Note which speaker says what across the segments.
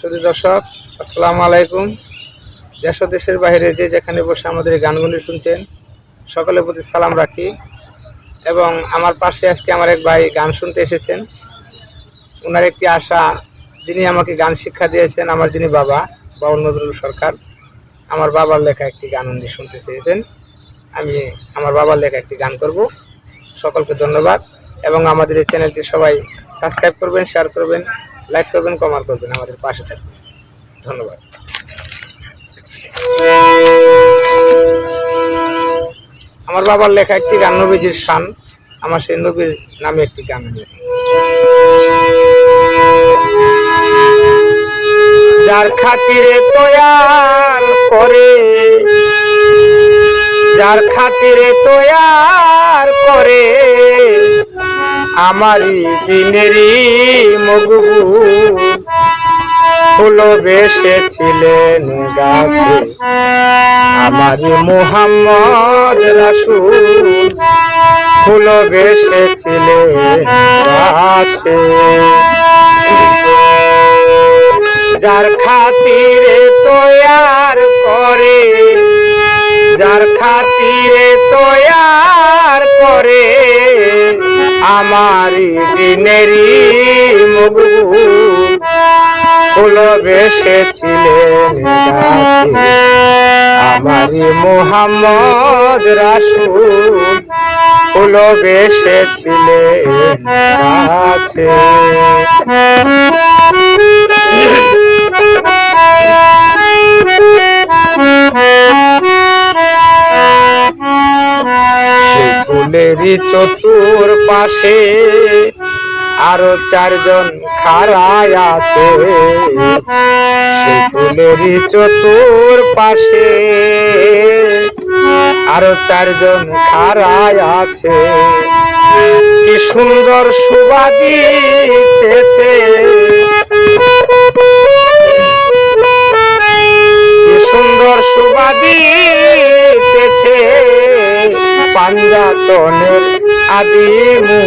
Speaker 1: শুধু দর্শক, আসসালামু আলাইকুম। দেশ দেশের বাইরে যে যেখানে বসে আমাদের এই গানগুলি শুনছেন, সকলের প্রতি সালাম রাখি। এবং আমার পাশে আজকে আমার এক ভাই গান শুনতে এসেছেন। ওনার একটি আশা, যিনি আমাকে গান শিক্ষা দিয়েছেন, আমার যিনি বাবা, বাউল নজরুল সরকার, আমার বাবার লেখা একটি গান উনি শুনতে চেয়েছেন। আমি আমার বাবার লেখা একটি গান করব। সকলকে ধন্যবাদ। এবং আমাদের এই চ্যানেলটি সবাই সাবস্ক্রাইব করবেন শেয়ার করবেন। লাইক করবেন কমেন্ট করবেন, আমাদের পাশে থাকবেন ধন্যবাদ আমার বাবার লেখা একটি গান নবীজির শান, আমার সেই নবীর নামে একটি গান। যার খাতিরে তৈয়ার করে, যার খাতিরে তৈয়ার আমারই দিনেরই মগবু ফুল বেসেছিলেন গাছে। আমারই মোহাম্মদ রাসুল। ফুল বেসেছিলেন গাছে। যার খাতিরে তৈয়ার করে আমারই দিনেরই মগবু ফুল বেসেছিলেন গাছে। আমারই মোহাম্মদ রাসুল ফুল বেসেছিলেন ফুলেরই চতুর পাশে আরও চারজন খাড়ায় আছে। ফুলেরই চতুর পাশে, আরও চারজন খাড়ায় আছে। কি সুন্দর সুবাদিতেছে কি সুন্দর সুবাদিতেছে পাঞ্জাতনের আদিমু।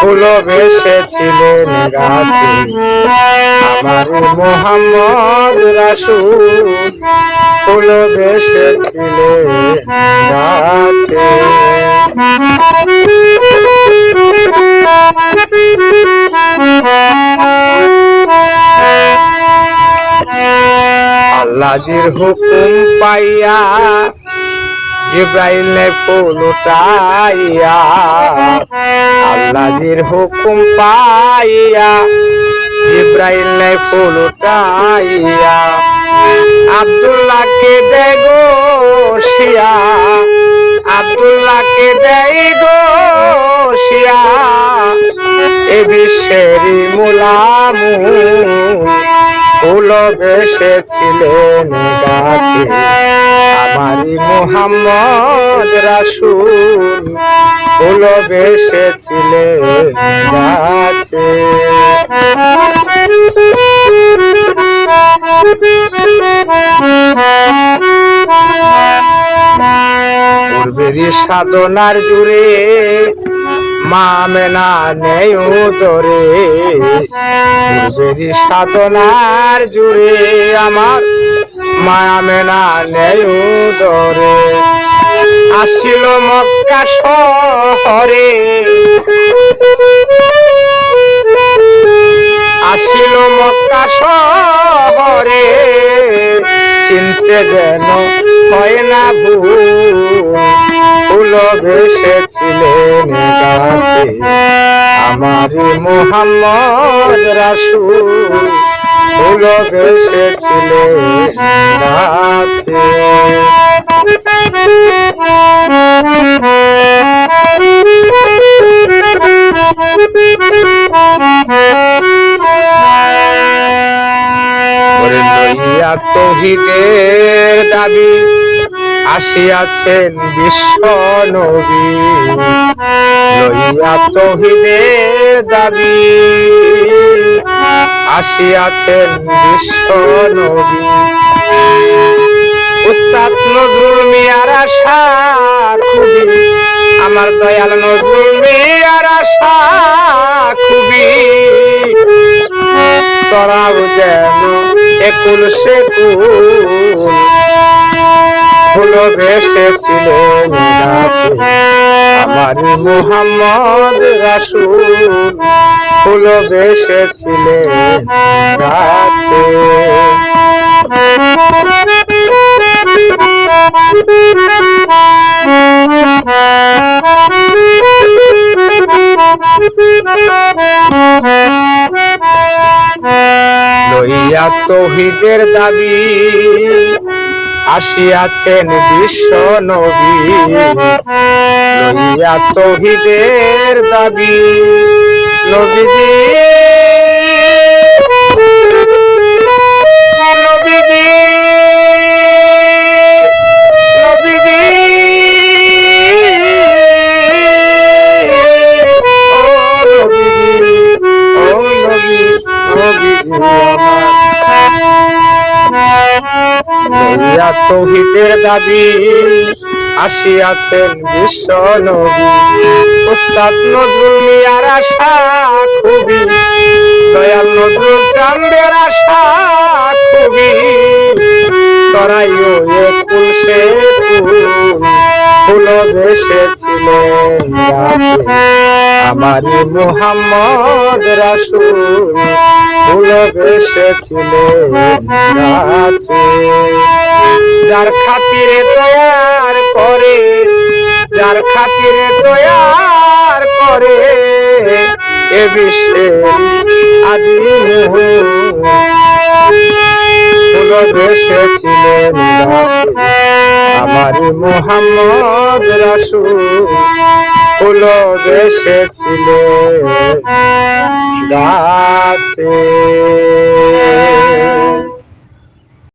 Speaker 1: ফুল বেসেছিলেন গাছে আমার মোহাম্মদ রাসুল। ফুল বেসেছিলেন গাছে আল্লাহজির হুকুম পাইয়া জিব্রাইল ফুল উঠাইয়া, আল্লাহজির হুকুম পাইয়া, জিব্রাইল ফুল উঠাইয়া, আব্দুল্লাহকে দেগো শিয়া আব্দুল্লাহকে দেই গো শিয়া এ বিশ্বেরই মুলামু ফুল বেসেছিলেন গাছে। আমারই মোহাম্মদ রাসুল ফুল বেসেছিলেন গাছে। পূর্বেরই সাধনার জুড়ে মা মেনা নেই পূর্বেরই সাধনার জুড়ে আমার মা মেনা নেই দরে আসিল মক্কা শহরে। আসিল মক্কা শহরে। চিনতে যেন হয় না ভুল। ভেসেছিলেন গাছে আমার মোহাম্মদ রাসুল ফুল ভেসেছিলেন গাছে ওরে তহিদের দাবি আসিয়াছেন বিশ্ব নবী। লইয়া তহিদের দাবি। আসিয়াছেন বিশ্ব নবী। উস্তাদ নজরুল মিয়ার আশা খুবই। আমার দয়াল নজরুল মিয়ার আশা খুবই। তোরাও যেন একুল সেকুল। ফুল আমার মোহাম্মদ রাসুল ফুল বেসেছিলেন গাছে লইয়া তৌহিদের দাবি আসিয়াছেন বিশ্ব নবী। লইয়া তহিদের দাবি। নবী তৌহিদের দাবি আসিয়াছেন বিশ্ব নবী। উস্তাদ নজরুল মিয়ার আশা খুবই, দয়াল নজরুল চান্দের আশা খুবই। তরাইও এ কুল ফুল গাছে আমার মোহাম্মদ রাসুল ফুল গাছে যার খাতিরে তৈয়ার করে, যার খাতিরে তৈয়ার করে, এ বিশ্বে আদি ফুল বেসেছিলেন গাছে আমার মোহাম্মদ রাসুল হলো দেশে ছিল গাছে